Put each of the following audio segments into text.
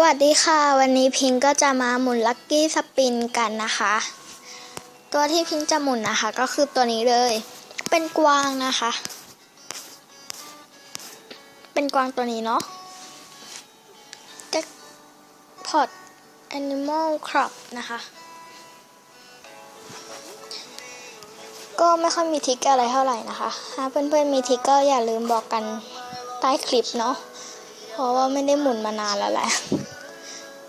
วัสดีค่ะ วันนี้พิงก็จะมาหมุนลัคกี้สปินกันนะคะ ตัวที่พิงจะหมุนนะคะ ก็คือตัวนี้เลย เป็นกวางนะคะ เป็นกวางตัวนี้เนาะจ็คพอตแอนิมอลครอปนะคะ ก็ไม่ค่อยมีทิกอะไรเท่าไหร่นะคะถ้าเพื่อนๆมีทิกก็อย่าลืมบอกกันใต้คลิปเนาะเพราะว่าไม่ได้หมุนมานานแล้วแหละ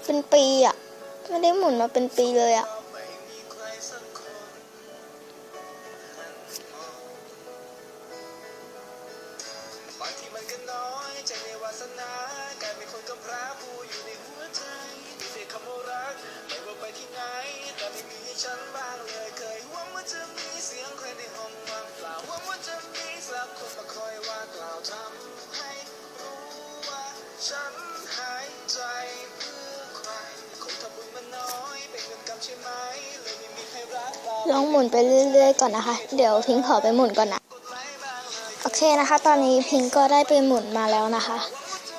เป็นปีอะไม่ได้หมุนมาเป็นปีเลยอะ ลองหมุนไปเรื่อยๆก่อนนะคะ เดี๋ยวพิงขอไปหมุนก่อนนะ โอเคนะคะ ตอนนี้พิงก็ได้ไปหมุนมาแล้วนะคะ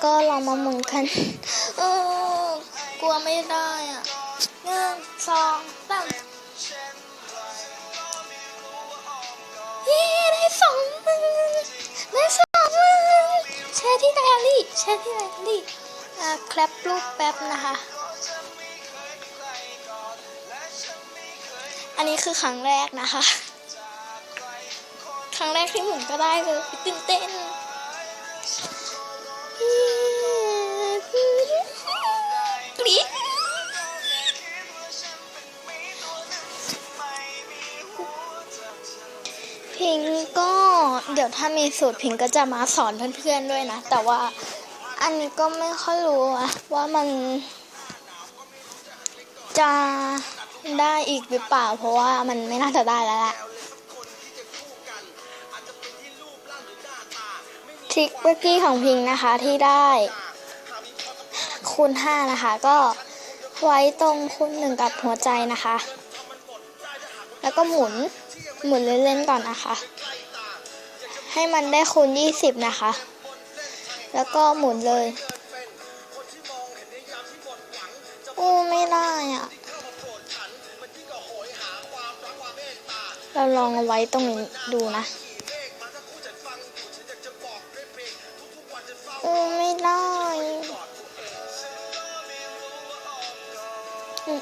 ก็ลองมาหมุนกันเออกลัวไม่ได้อะหนึ่งสองสามเย้ได้สองมื่นได้สองมื่นแชร์ที่ไดอารี่แชร์ที่ไดอารี่อ่าแคลปรูปแป๊บนะคะ อันนี้คือครั้งแรกนะคะ ครั้งแรกที่หมุนก็ได้เลยตื่นเต้นกรี๊ดพิงก็เดี๋ยวถ้ามีสูตรพิงก็จะมาสอนเพื่อนๆด้วยนะ แต่ว่าอันนี้ก็ไม่ค่อยรู้อะว่ามันจะ อีกหรือเปล่า เพราะว่ามันไม่น่าจะได้แล้วแหละทริคเมื่อกี้ของพิงนะคะที่ได้ คูณ5นะคะ ก็ไว้ตรงคูณหนึ่งกับหัวใจนะคะ แล้วก็หมุนหมุนเล่นๆก่อนนะคะ ให้มันได้คูณ20นะคะ แล้วก็หมุนเลยโอ้ไม่ได้อะ เราลองเอาไว้ตรงนี้ดูนะโอ้ไม่ได้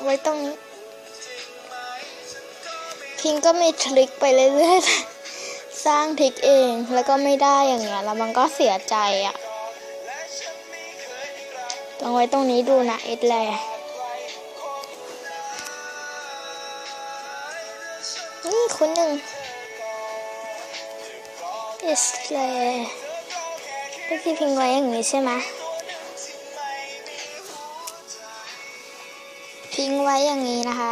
ไว้ตรงนี้พิงก็มีทริคไปเรื่อยๆ สร้างทริคเองแล้วก็ไม่ได้อย่างเงี้ยแล้วมันก็เสียใจอะ่ะลองไว้ตรงนี้ดูนะเอ็ดแล คุณหนึ่งเอสเลก็คือพิงไว้อย่างนี้ใช่ไหมพิงไว้อย่างนี้นะคะ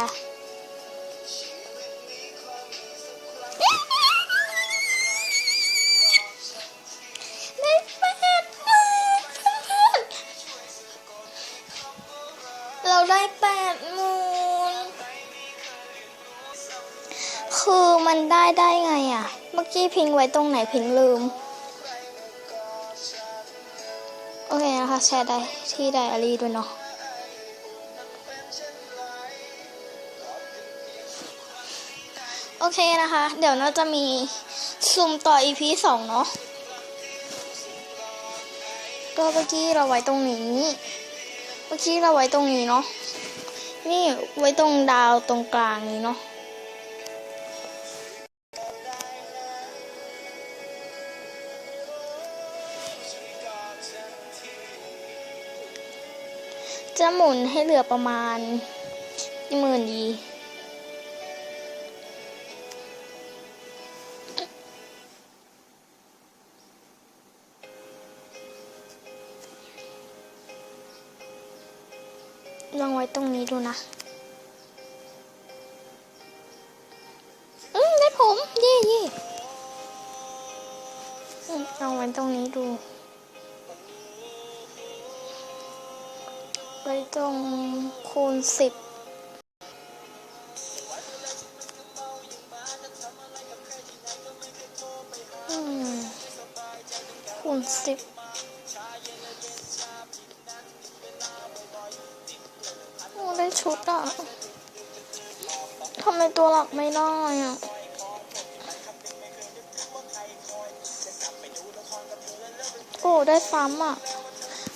ได้ได้ไงอะ เมื่อกี้พิงไว้ตรงไหนพิงลืม โอเคนะคะ แชร์ได้ที่ไดอารี่ด้วยเนาะโอเคนะคะ เดี๋ยวน่าจะมีซูมต่อ EP สองเนาะก็เมื่อกี้เราไว้ตรงนี้ เมื่อกี้เราไว้ตรงนี้เนาะ นี่ไว้ตรงดาวตรงกลางนี้เนาะ จะหมุนให้เหลือประมาณหมื่นดีลองไว้ตรงนี้ดูนะอืมได้ผม เย่เย่ลองไว้ตรงนี้ดู ไว้ตรงคูณสิบคูณสิบโอ้ได้ชุดอะทำไมตัวหลักไม่ได้อะโอ้ได้ซ้ำอะ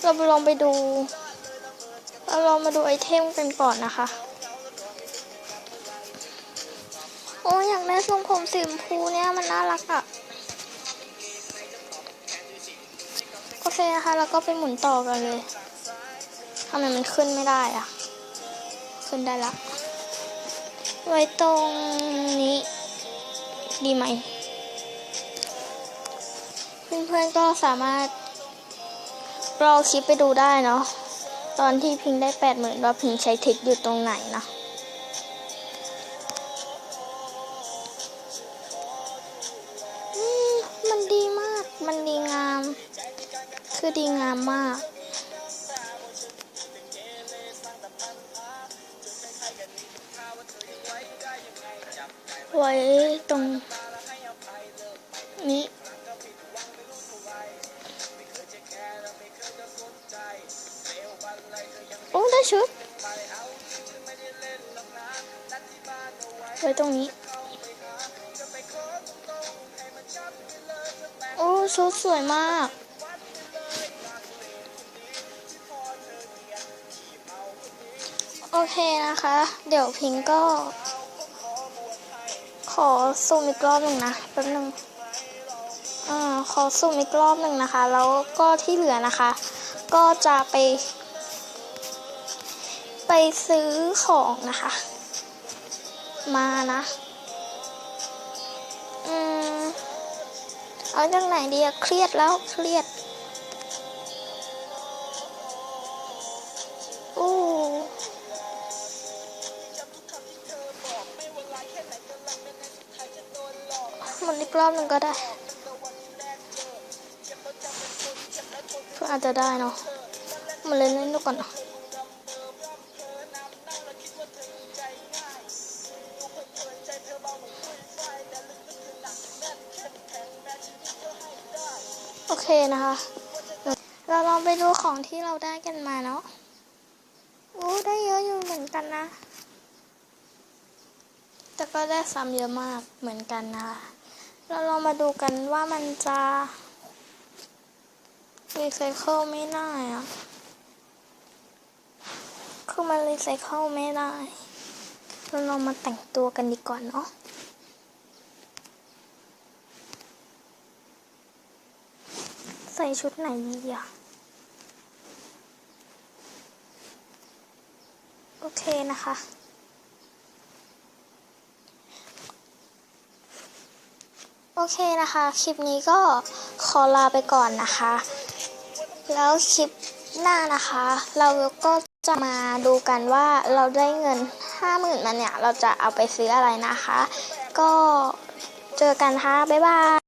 เราไปลองไปดู เราลองมาดูไอเทมกันก่อนนะคะ โอ้อยากได้ทรงผมสีชมพูเนี่ยมันน่ารักอะ โอเคนะคะ แล้วก็ไปหมุนต่อกันเลยทำไมมันขึ้นไม่ได้อะ ขึ้นได้ละ ไว้ตรงนี้ ดีไหม เพื่อนๆก็สามารถรอคลิปไปดูได้เนาะ ตอนที่พิงได้แปดหมื่นว่าพิงใช้ทริกอยู่ตรงไหนนะมันดีมาก มันดีงาม คือดีงามมาก ไว้ตรงนี้ ชุดไว้ตรงนี้ โอ้ชุดสวยมาก โอเคนะคะ เดี๋ยวพิงก็ ขอซูมอีกรอบหนึ่งนะแป๊บนึงอ่าขอซูมอีกรอบหนึ่งนะคะ แล้วก็ที่เหลือนะคะ ก็จะไป ไปซื้อของนะคะ มานะอืมเอาจากไหนดีอะเครียดแล้วเครียดอู้มันอีกรอบหนึ่งก็ได้เพื่ออาจจะได้เนาะมาเล่นเล่นดูก่อนเนาะ โอเคนะคะ เราลองไปดูของที่เราได้กันมาเนาะโอ้ได้เยอะอยู่เหมือนกันนะ แต่ก็ได้ซ้ำเยอะมากเหมือนกันนะคะ เราลองมาดูกันว่ามันจะรีไซเคิลไม่ได้อะคือมันรีไซเคิลไม่ได้ เราลองมาแต่งตัวกันดีกว่าเนาะ ใส่ชุดไหนดีอะ โอเคนะคะ โอเคนะคะ คลิปนี้ก็ขอลาไปก่อนนะคะ แล้วคลิปหน้านะคะ เราก็จะมาดูกันว่าเราได้เงิน 50,000มาเนี่ย เราจะเอาไปซื้ออะไรนะคะ ก็เจอกันค่ะ บ๊ายบาย